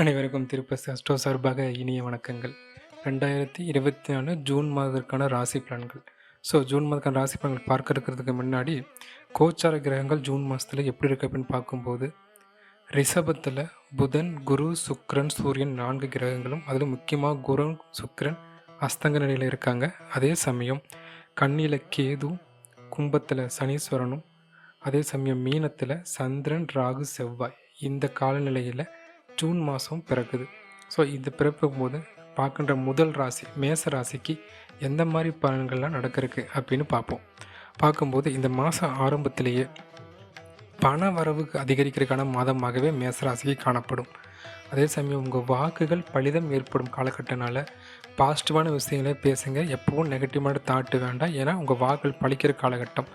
அனைவருக்கும் திருப்பதி அஸ்ட்ரோ சார்பாக இனிய வணக்கங்கள். ரெண்டாயிரத்தி இருபத்தி நாலு ஜூன் மாதத்திற்கான ராசி பலன்கள். ஸோ ஜூன் மாதத்துக்கான ராசி பலன்கள் பார்க்க இருக்கிறதுக்கு முன்னாடி கோச்சார கிரகங்கள் ஜூன் மாதத்தில் எப்படி இருக்கு அப்படின்னு பார்க்கும்போது ரிஷபத்தில் புதன் குரு சுக்ரன் சூரியன் நான்கு கிரகங்களும் அதில் முக்கியமாக குரு சுக்ரன் அஸ்தங்க நிலையில் இருக்காங்க. அதே சமயம் கண்ணியில் கேது கும்பத்தில் சனீஸ்வரனும் அதே சமயம் மீனத்தில் சந்திரன் ராகு செவ்வாய் இந்த காலநிலையில் ஜூன் மாதம் பிறக்குது. ஸோ இது பிறக்கும் போது பார்க்குற முதல் ராசி மேச ராசிக்கு எந்த மாதிரி பலன்கள்லாம் நடக்கிறதுக்கு அப்படின்னு பார்ப்போம். பார்க்கும்போது இந்த மாதம் ஆரம்பத்திலேயே பண வரவுக்கு அதிகரிக்கிறதுக்கான மாதமாகவே மேசராசிக்கு காணப்படும். அதே சமயம் உங்கள் வாக்குகள் பலிதம் ஏற்படும் காலகட்டனால் பாசிட்டிவான விஷயங்களே பேசுங்க. எப்பவும் நெகட்டிவான தாட்டு வேண்டாம். ஏன்னா உங்கள் வாக்கள் பழிக்கிற காலகட்டம்.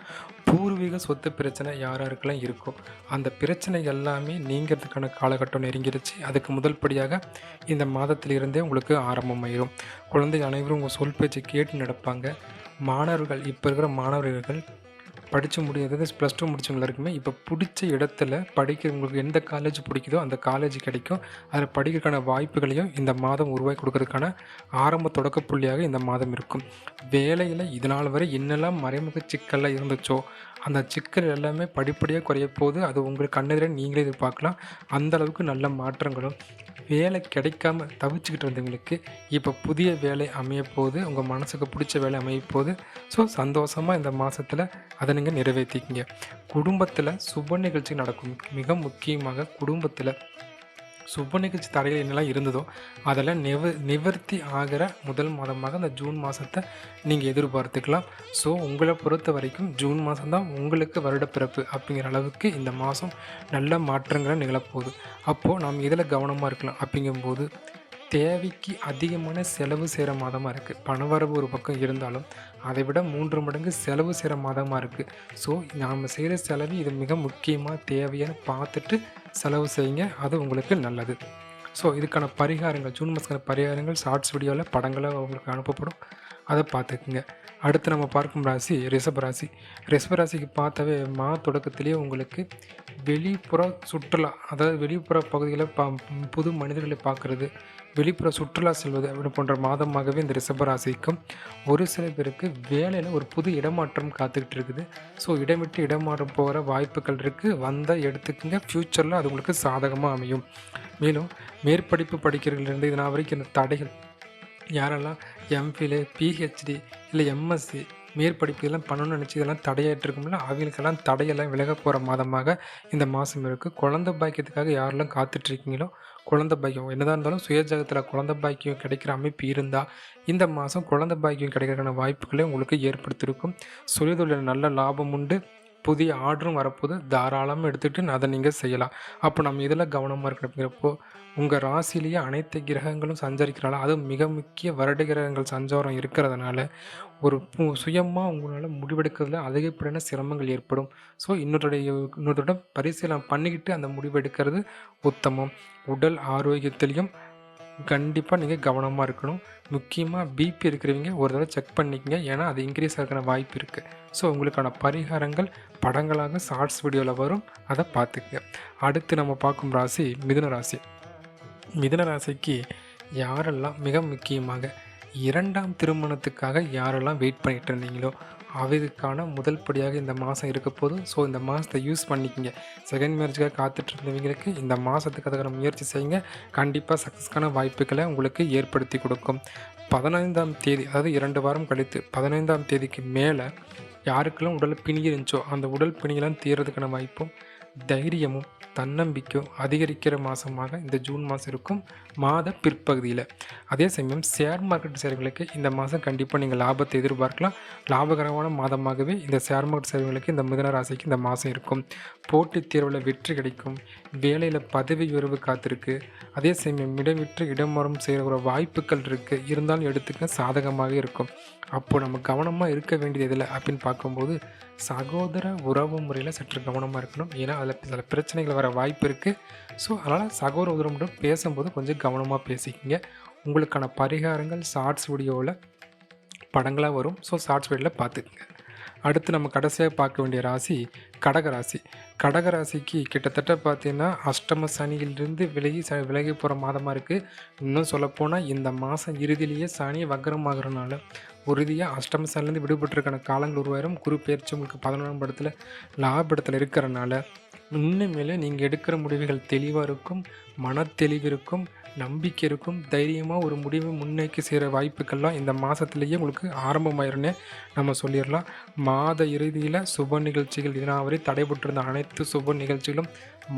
பூர்வீக சொத்து பிரச்சனை யார் யாருக்கெல்லாம் இருக்கோ அந்த பிரச்சனை எல்லாமே நீங்கிறதுக்கான காலகட்டம் நெருங்கிடுச்சு அதுக்கு முதல் படியாக இந்த மாதத்திலிருந்தே உங்களுக்கு ஆரம்பமாயிடும் குழந்தை அனைவரும் உங்கள் சொல் பேச்சு கேட்டு நடப்பாங்க. மாணவர்கள் இப்போ இருக்கிற மாணவர்கள் படித்து முடியாதது ப்ளஸ் டூ முடிச்சவங்க இருக்குமே இப்போ பிடிச்ச இடத்துல படிக்கிறவங்களுக்கு எந்த காலேஜ் பிடிக்குதோ அந்த காலேஜ் கிடைக்கும். அதில் படிக்கிறதுக்கான வாய்ப்புகளையும் இந்த மாதம் உருவாக்கி கொடுக்கறதுக்கான ஆரம்ப தொடக்க புள்ளியாக இந்த மாதம் இருக்கும். வேலையில் இதனால் வரை என்னெல்லாம் மறைமுக சிக்கலாக இருந்துச்சோ அந்த சிக்கல் எல்லாமே படிப்படியாக குறைய போது அது உங்களுக்கு கண்ணெதிர நீங்களே எதிர்பார்க்கலாம். அந்த அளவுக்கு நல்ல மாற்றங்களும் வேலை கிடைக்காம தவிச்சுக்கிட்டு இருந்தவங்களுக்கு இப்போ புதிய வேலை அமைய போது உங்கள் மனசுக்கு பிடிச்ச வேலை அமைய போது ஸோ சந்தோஷமாக இந்த மாதத்தில் அதை நீங்கள் நிறைவேற்றிக்கிங்க குடும்பத்தில் சுப நிகழ்ச்சி நடக்கும். மிக முக்கியமாக குடும்பத்தில் சுப நிகழ்ச்சி தடைகள் என்னெல்லாம் இருந்ததோ அதெல்லாம் நிவ நிவர்த்தி ஆகிற முதல் மாதமாக அந்த ஜூன் மாதத்தை நீங்கள் எதிர்பார்த்துக்கலாம். ஸோ உங்களை பொறுத்த வரைக்கும் ஜூன் மாதம் தான் உங்களுக்கு வருடப்பிறப்பு அப்படிங்கிற அளவுக்கு இந்த மாதம் நல்ல மாற்றங்களை நிகழப்போகுது. அப்போது நாம் இதில் கவனமாக இருக்கலாம் அப்படிங்கும்போது தேவைக்கு அதிகமான செலவு செய்கிற மாதமாக இருக்குது பணவரவு ஒரு பக்கம் இருந்தாலும் அதை விட மூன்று மடங்கு செலவு செய்கிற மாதமாக இருக்குது ஸோ நாம் செய்கிற செலவு இது மிக முக்கியமாக தேவையான பார்த்துட்டு செலவு செய்யுங்க. அது உங்களுக்கு நல்லது. ஸோ இதுக்கான பரிகாரங்கள் ஜூன் மாதத்துக்கான பரிகாரங்கள் ஷார்ட்ஸ் வீடியோவில் படங்களாக உங்களுக்கு அனுப்பப்படும். அதை பார்த்துக்குங்க. அடுத்து நம்ம பார்க்கும் ராசி ரிஷப ராசி. ரிஷப ராசிக்கு பார்த்தாவே மா தொடக்கத்திலேயே உங்களுக்கு வெளிப்புற சுற்றுலா அதாவது வெளிப்புற பகுதிகளை பா புது மனிதர்களை பார்க்குறது வெளிப்புற சுற்றுலா செல்வது அப்படி போன்ற மாதமாகவே இந்த ரிஷபராசிக்கும் ஒரு சில பேருக்கு வேலையில் ஒரு புது இடமாற்றம் காத்துக்கிட்டு இருக்குது. ஸோ இடமிட்டு இடமாற்றம் போகிற வாய்ப்புகள் இருக்குது வந்தால் எடுத்துக்கோங்க ஃப்யூச்சரில் அது உங்களுக்கு சாதகமாக அமையும். மேலும் மேற்படிப்பு படிக்கிறதுலேருந்து இது நான் வரைக்கும் இந்த தடைகள் யாரெல்லாம் எம்ஃபிலு பிஹெச்டி இல்லை எம்எஸ்சி மேற்படிப்பு இதெல்லாம் பண்ணணும்னு நினச்சி இதெல்லாம் தடையாயிட்டிருக்கும்ல அவங்களுக்கெல்லாம் தடையெல்லாம் விலக போகிற மாதமாக இந்த மாதம் இருக்குது குழந்த பாக்கியத்துக்காக யாரெல்லாம் காத்துட்ருக்கீங்களோ குழந்த பாக்கியம் என்னதான் இருந்தாலும் சுயஜகத்தில் குழந்த பாக்கியம் கிடைக்கிற அமைப்பு இருந்தால் இந்த மாதம் குழந்த பாக்கியம் கிடைக்கிறதுக்கான வாய்ப்புகளை உங்களுக்கு ஏற்படுத்தியிருக்கும் சுயதொழில் நல்ல லாபம் உண்டு. புதிய ஆர்டரும் வரப்போது தாராளமாக எடுத்துகிட்டு அதை நீங்கள் செய்யலாம். அப்போ நம்ம இதில் கவனமாக இருக்கிறப்போ உங்கள் ராசிலேயே அனைத்து கிரகங்களும் சஞ்சரிக்கிறனால அதுவும் மிக முக்கிய வருட கிரகங்கள் சஞ்சாரம் இருக்கிறதுனால ஒரு சுயமாக உங்களால் முடிவெடுக்கிறதுல அதிகப்படியான சிரமங்கள் ஏற்படும். ஸோ இன்னொருடைய இன்னொருத்தோட பரிசீலனை பண்ணிக்கிட்டு அந்த முடிவெடுக்கிறது உத்தமம். உடல் ஆரோக்கியத்திலையும் கண்டிப்பாக நீங்கள் கவனமாக இருக்கணும். முக்கியமாக பிபி இருக்கிறவங்க ஒரு தடவை செக் பண்ணிக்கங்க. ஏன்னா அது இன்க்ரீஸ் ஆகிற வாய்ப்பு இருக்குது ஸோ உங்களுக்கான பரிகாரங்கள் படங்களாக ஷார்ட்ஸ் வீடியோவில் வரும். அதை பார்த்துக்குங்க அடுத்து நம்ம பார்க்கும் ராசி மிதுன ராசி. மிதுன ராசிக்கு யாரெல்லாம் மிக முக்கியமாக இரண்டாம் திருமணத்துக்காக யாரெல்லாம் வெயிட் பண்ணிகிட்டு இருந்தீங்களோ அவருக்கான முதல் படியாக இந்த மாதம் இருக்க போதும். ஸோ இந்த மாதத்தை யூஸ் பண்ணிக்கோங்க. செகண்ட் மேரேஜுக்காக காத்துட்டு இருந்தவங்களுக்கு இந்த மாதத்துக்கு அதுக்கான முயற்சி செய்யுங்க. கண்டிப்பாக சக்ஸஸ்க்கான வாய்ப்புகளை உங்களுக்கு ஏற்படுத்தி கொடுக்கும். பதினைந்தாம் தேதி அதாவது இரண்டு வாரம் கழித்து பதினைந்தாம் தேதிக்கு மேலே யாருக்கெல்லாம் உடல் பிணி இருந்துச்சோ அந்த உடல் பிணியெல்லாம் தீர்றதுக்கான வாய்ப்பும் தைரியமும் தன்னம்பிக்கையும் அதிகரிக்கிற மாதமாக இந்த ஜூன் மாதம் இருக்கும் மாத பிற்பகுதியில். அதே சமயம் ஷேர் மார்க்கெட் சேவைகளுக்கு இந்த மாதம் கண்டிப்பாக நீங்கள் லாபத்தை எதிர்பார்க்கலாம். லாபகரமான மாதமாகவே இந்த ஷேர் மார்க்கெட் சேவைகளுக்கு இந்த மிதன ராசிக்கு இந்த மாதம் இருக்கும். போட்டித் தேர்வில் வெற்றி கிடைக்கும். வேலையில் பதவி உயர்வு காத்திருக்கு. அதே சமயம் இடமிட்டு இடமாறம் செய்கிற ஒரு வாய்ப்புகள் இருக்குது இருந்தாலும் எடுத்துக்க சாதகமாக இருக்கும். அப்போது நம்ம கவனமாக இருக்க வேண்டியது எதில் அப்படின்னு பார்க்கும்போது சகோதர உறவு முறையில் சற்று கவனமாக இருக்கணும். ஏன்னா அதில் சில பிரச்சனைகள் வர வாய்ப்பு இருக்குது ஸோ அதனால் சகோதர உறவு மட்டும் பேசும்போது கொஞ்சம் கவனமாக பேசிக்கிங்க. உங்களுக்கான பரிகாரங்கள் ஷார்ட்ஸ் வீடியோவில் படங்களாக வரும். ஸோ ஷார்ட்ஸ் வீடியோவில் பார்த்துக்குங்க. அடுத்து நம்ம கடைசியாக பார்க்க வேண்டிய ராசி கடகராசி. கடகராசிக்கு கிட்டத்தட்ட பார்த்தீங்கன்னா அஷ்டம சனியிலிருந்து விலகி ச விலகி போகிற மாதமாக இருக்குது இன்னும் சொல்லப்போனால் இந்த மாதம் இறுதியிலேயே சனி வக்கரமாகறனால உறுதியாக அஷ்டம சனிலேருந்து விடுபட்டிருக்கான காலங்கள் உருவாயிரம். குரு பயிற்சி உங்களுக்கு பதினொன்றாம் படத்தில் லாப இருக்கிறனால இன்னுமேலே நீங்கள் எடுக்கிற முடிவுகள் தெளிவாக இருக்கும் மன இருக்கும் நம்பிக்கை இருக்கும். தைரியமாக ஒரு முடிவை முன்னோக்கி செய்கிற வாய்ப்புக்கள்லாம் இந்த மாதத்துலேயே உங்களுக்கு ஆரம்பமாயிருன்னே நம்ம சொல்லிடலாம். மாத இறுதியில் சுப நிகழ்ச்சிகள் இதனால் வரை தடைபட்டிருந்த அனைத்து சுப நிகழ்ச்சிகளும்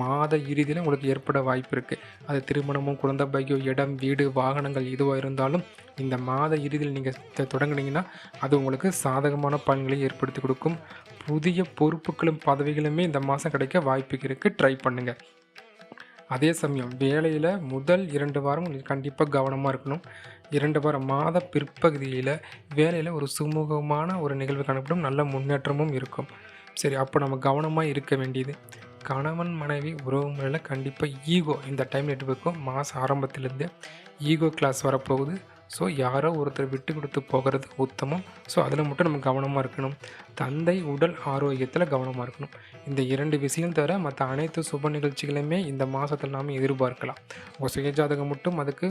மாத இறுதியில் உங்களுக்கு ஏற்பட வாய்ப்பு இருக்குது அது திருமணமும் குழந்தை பாக்கியம் இடம் வீடு வாகனங்கள் எதுவாக இருந்தாலும் இந்த மாத இறுதியில் நீங்கள் தொடங்குனீங்கன்னா அது உங்களுக்கு சாதகமான பலன்களை ஏற்படுத்தி கொடுக்கும். புதிய பொறுப்புகளும் பதவிகளுமே இந்த மாதம் கிடைக்க வாய்ப்பு இருக்குது ட்ரை பண்ணுங்கள் அதே சமயம் வேலையில் முதல் இரண்டு வாரம் கண்டிப்பாக கவனமாக இருக்கணும். இரண்டு வாரம் மாத பிற்பகுதியில் வேலையில் ஒரு சுமூகமான ஒரு நிகழ்வு காணப்படும் நல்ல முன்னேற்றமும் இருக்கும். சரி அப்போ நம்ம கவனமாக இருக்க வேண்டியது கணவன் மனைவி உறவு முறையில் கண்டிப்பாக ஈகோ இந்த டைம் எட்டு வைக்கும் மாதம் ஆரம்பத்திலேருந்தே ஈகோ கிளாஸ் வரப்போகுது. ஸோ யாரோ ஒருத்தர் விட்டு கொடுத்து போகிறது உத்தமம். ஸோ அதில் மட்டும் நம்ம கவனமாக இருக்கணும். தந்தை உடல் ஆரோக்கியத்தில் கவனமாக இருக்கணும். இந்த இரண்டு விஷயம் தவிர மற்ற அனைத்து சுப நிகழ்ச்சிகளையுமே இந்த மாதத்தில் நாம் எதிர்பார்க்கலாம். உங்கள் சுயஜாதகம் மட்டும் அதுக்கு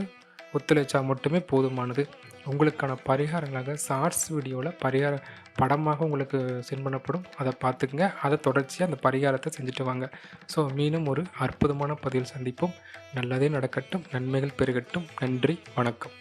ஒத்துழைச்சா மட்டுமே போதுமானது. உங்களுக்கான பரிகாரங்களாக ஷார்ட்ஸ் வீடியோவில் பரிகார படமாக உங்களுக்கு சென்ட் பண்ணப்படும். அதை பார்த்துக்குங்க. அதை தொடர்ச்சியாக அந்த பரிகாரத்தை செஞ்சுட்டு வாங்க. ஸோ மீண்டும் ஒரு அற்புதமான பதிவில் சந்திப்போம். நல்லதே நடக்கட்டும். நன்மைகள் பெருகட்டும். நன்றி. வணக்கம்.